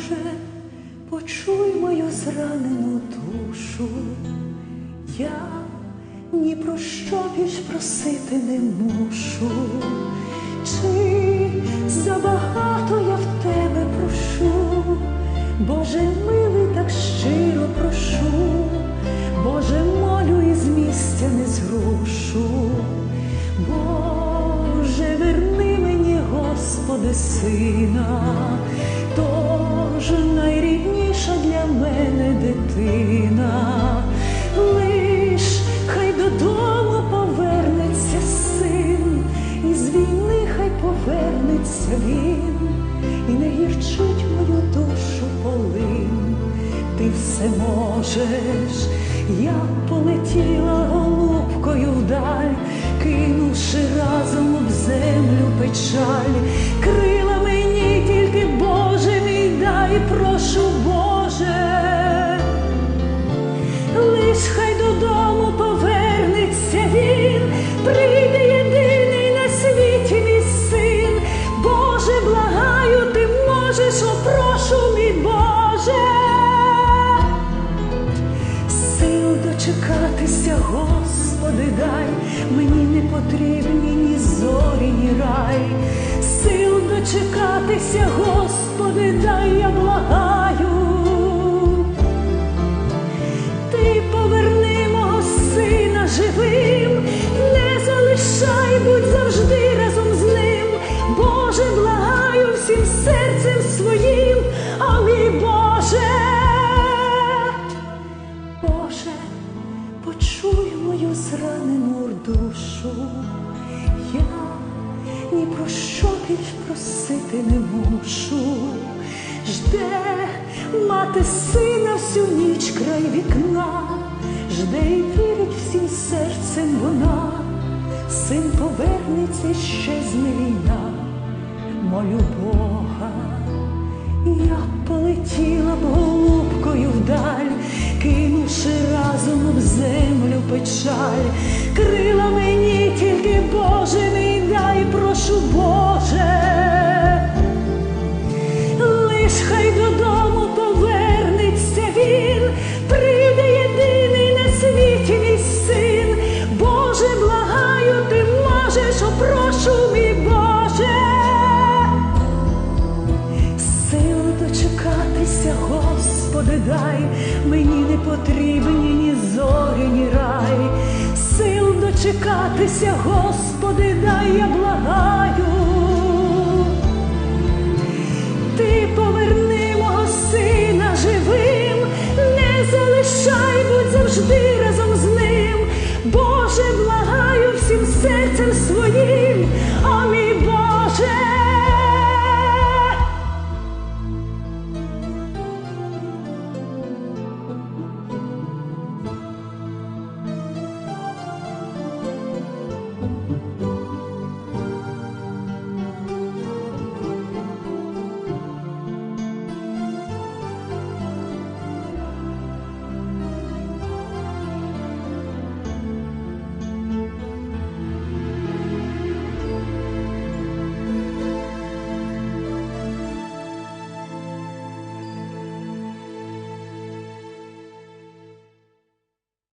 Боже, почуй мою зранену душу, я ні про що більш просити не мушу, чи забагато я в тебе прошу, Боже милий, так щиро прошу, Боже, молю і з місця не зрушу. Боже, верни мені, Господи, сина, він, і не гірчить мою душу полин. Ти все можеш, я полетіла голубкою вдаль, кинувши разом об землю печаль, Господи, дай, мені не потрібні ні зорі, ні рай, сил дочекатися, Господи, дай, я благаю. Ні про що більш просити не мушу. Жде мати сина всю ніч край вікна, жде і вірить всім серцем вона, син повернеться ще з війна, молю Бога. Я полетіла б голубкою вдаль, кинувши разом об землю печаль, крила мені потрібні ні зорі, ні рай, сил дочекатися, Господи, дай, я благаю. Ти поверни мого сина живим, не залишай, будь завжди разом з ним. Боже, благаю всім серцем своїм.